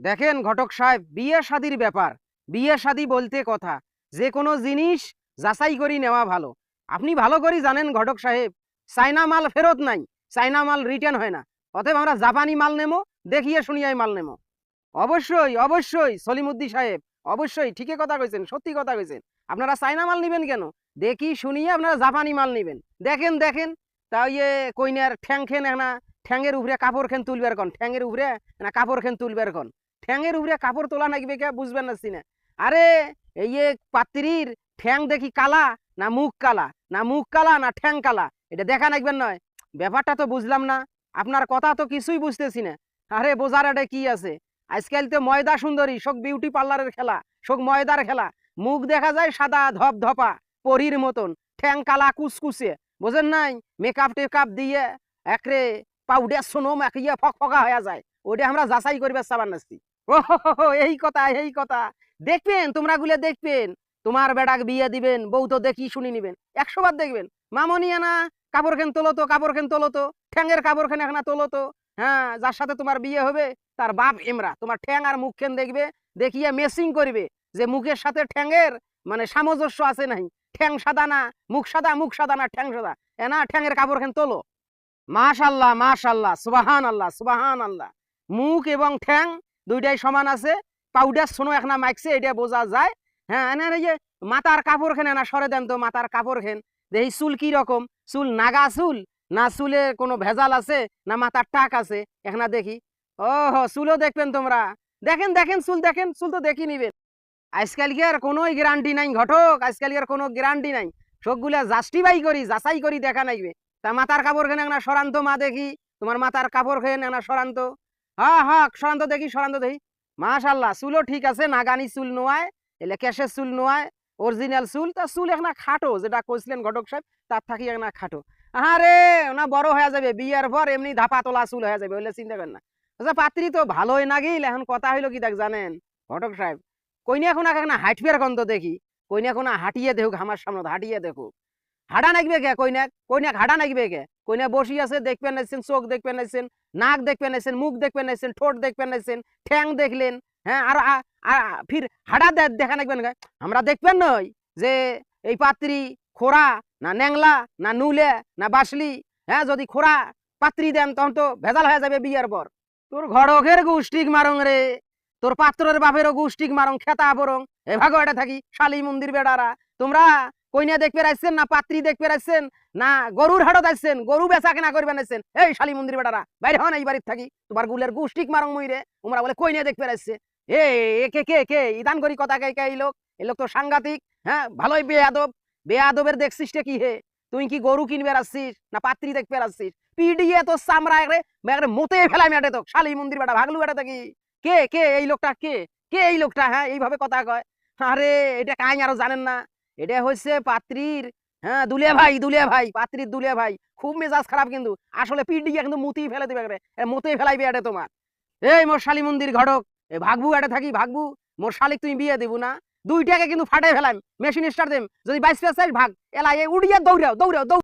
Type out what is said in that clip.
দেখেন ঘটক সাহেব, বিয়ে শাদির ব্যাপার। বিয়ে শাদি বলতে কথা। যে কোনো জিনিস যাচাই করি নেওয়া ভালো। আপনি ভালো করে জানেন ঘটক সাহেব চাইনা মাল ফেরত নাই চাইনা মাল রিটার্ন হয় না। অতএব আমরা জাপানি মাল নেমো, দেখিয়ে শুনিয়াই মাল নেমো। অবশ্যই অবশ্যই সলিমুদ্দি সাহেব, অবশ্যই, ঠিকই কথা কইছেন, সত্যি কথা কইছেন। আপনারা চাইনা মাল নেবেন কেন? দেখি শুনিয়ে আপনারা জাপানি মাল নিবেন। দেখেন দেখেন, তা ইয়ে কইনার ঠ্যাং খেন না ঠ্যাংয়ের উপরে কাপড় খেন তুলবার কন ঠ্যাংয়ের উপরে না কাপড় খেন তুলবার কন। ঠ্যাংয়ের উপরে কাপড় তোলা নাকি কে বুঝবেন না সিনে। আরে, এই যে পাত্রীর ঠ্যাং দেখি কালা, না মুখ কালা, না মুখ কালা, না ঠ্যাং কালা, এটা দেখা নাকবেন নয়? ব্যাপারটা তো বুঝলাম না, আপনার কথা তো কিছুই বুঝতেছি না। আরে, বোঝার এটা কি আছে? আজকাল তো ময়দা সুন্দরী, শোক বিউটি পার্লারের খেলা, শোক ময়দার খেলা, মুখ দেখা যায় সাদা ধপ ধপা পরীর মতন, ঠ্যাং কালা কুচকুচে বোঝেন নাই? মেকআপ টেকআপ দিয়ে, একরে পাউডার সোনো মাখিয়ে ফক ফকা হয়ে যায় ওটা আমরা যাচাই করবে সাবান নাস্তি। ও এই কথা এই কথা। দেখবেন, তোমরা গুলে দেখবেন, তোমার বেড়াক বিয়ে দিবেন, বউ তো দেখি শুনি নিবেন। একশো বার দেখবেন, মামনি আনা, কাপড় খেন তোলো তো কাপড় খেন তোলো তো ঠ্যাংয়ের কাপড় খেন এখন তোলো তো হ্যাঁ যার সাথে তোমার বিয়ে হবে, তার বাপ এমরা তোমার ঠ্যাং আর মুখ খেন দেখবে? দেখিয়ে মেসিং করবে যে মুখের সাথে ঠ্যাংয়ের মানে সামঞ্জস্য আছে নাই। ঠ্যাং সাদা না, মুখ সাদা মুখ সাদা না, ঠ্যাং সাদা। এ না ঠ্যাংয়ের কাপড় খেন তোলো? মাশাল্লাহ মাশাল্লাহ সুবাহান আল্লাহ সুবাহান আল্লাহ মুখ এবং ঠ্যাং দুইটাই সমান আছে। পাউডার শোনো এখন মাইকছে এটা বোঝা যায়। হ্যাঁ এনে এই যে মাথার কাপড় খেন না, সরে দেন তো মাথার কাপড় খেন। দেখি চুল কি রকম? চুল নাগা চুল? না চুলে কোনো ভেজাল আছে? না মাথার টাক আছে? এখন দেখি। ও হো চুলও দেখবেন তোমরা। দেখেন দেখেন চুল দেখেন, চুল তো দেখি নিবেন। আজকাল কি আর কোনোই গ্যারান্টি নাই, ঘটক। আজকাল কি আর কোনো গ্যারান্টি নাই। সবগুলা জাস্টিফাই করি, যাচাই করি, দেখা নাইবে তা মাথার কাপড় খেনে না সরান্ত মা দেখি। তোমার মাথার কাপড় খেয়ে না সরান্ত হ্যাঁ হ্যাঁ সরান্ত দেখি সরান্ত দেখি। মাশাল্লাহ, চুলও ঠিক আছে, নাগানি চুল নোয়ায়, এলে ক্যাশের চুল নোয়ায়, অরিজিনাল চুল। তা চুল এখন খাটো, যেটা কইছিলেন ঘটক সাহেব, তার থাকি এখন খাটো। আরে না বড় হয়ে যাবে, বিয়ের পর এমনি ধাপা তোলা চুল হয়ে যাবে ওইলে চিন্তা করেন না। আচ্ছা পাত্রী তো ভালোই নাগিল এখন কথা হইল কি দেখ, জানেন? ঘটক সাহেব, কইনি এখন এখন হাইট ফের কন্ত দেখি। কইনি এখন হাঁটিয়ে দেখুক, আমার সামনে হাঁটিয়ে দেখুক। হাঁটা নাকবে কে কইনাক কইনাক হাঁটা নাকবে কে? কইনা বসি আছে দেখবেন নাইছেন চোখ দেখবেন নাইছেন নাক দেখবেন নাইছেন মুখ দেখবেন নাইছেন ঠোঁট দেখবেন নাইছেন ঠ্যাং দেখলেন হ্যাঁ আর ফির দে- দেখা কে? আমরা দেখবেন নই যে এই পাত্রী খোরা না ন্যাংলা না নুলে না বাসলি হ্যাঁ যদি খোরা পাত্রী দেন তখন তো ভেজাল হয়ে যাবে বিয়ের পর তোর ঘরকের গুষ্টিক মারং রে, তোর পাত্রের বাপেরও গুষ্টিক মারং, খেতা বরং, এভাগ এটা থাকি, শালি মন্দির বেড়ারা তোমরা কইনা দেখতে রাখছেন না পাত্রী দেখতে রাখছেন না গরুর হাটত আসছেন গরু বেচা কেনা করবেন আসছেন এই শালি মন্দির বেটারা, বাইরে হন এই বাড়ির থাকি। তোমার গুলের গুষ্টিক মারং মইরে, তোমরা বলে কইনা রাখছে এ এ, কে কে কে, ইদান করি কথা কে কে, এই লোক এই লোক তো সাংঘাতিক হ্যাঁ ভালোই বেয়াদব। বেয়াদবের দেখছিস কি হে? তুই কি গরু কিনবে আসছিস না পাত্রী দেখবে আসছিস পিডিয়ে তো চামড়া একরে একরে মতে ফেলাই মেটে তো শালি মন্দির বেটা, ভাগলু বেটা থাকি। কে কে, এই লোকটা কে? কে এই লোকটা হ্যাঁ এইভাবে কথা কয়? আরে, এটা কাহিনী আরও জানেন না। এটা হচ্ছে পাত্রীর হ্যাঁ দুলিয়া ভাই দুলিয়া ভাই, পাত্রীর দুলিয়া ভাই। খুব মেজাজ খারাপ কিন্তু। আসলে পিডিয়ে কিন্তু মুতি ফেলে দিবে রে মতে ফেলাইবে এটা তোমার। এই মোর শালি মন্দির ঘটক, এ ভাগবু এটা থাকি, ভাগবু। মোর শালিক তুমি বিয়ে দেবো না। দুইটাকে কিন্তু ফাটাই ফেলাম, মেশিন স্টার দেম। যদি বাইশ পেয়ে ভাগ, এলাই উড়িয়ে দৌড়াও দৌড়াও দৌড়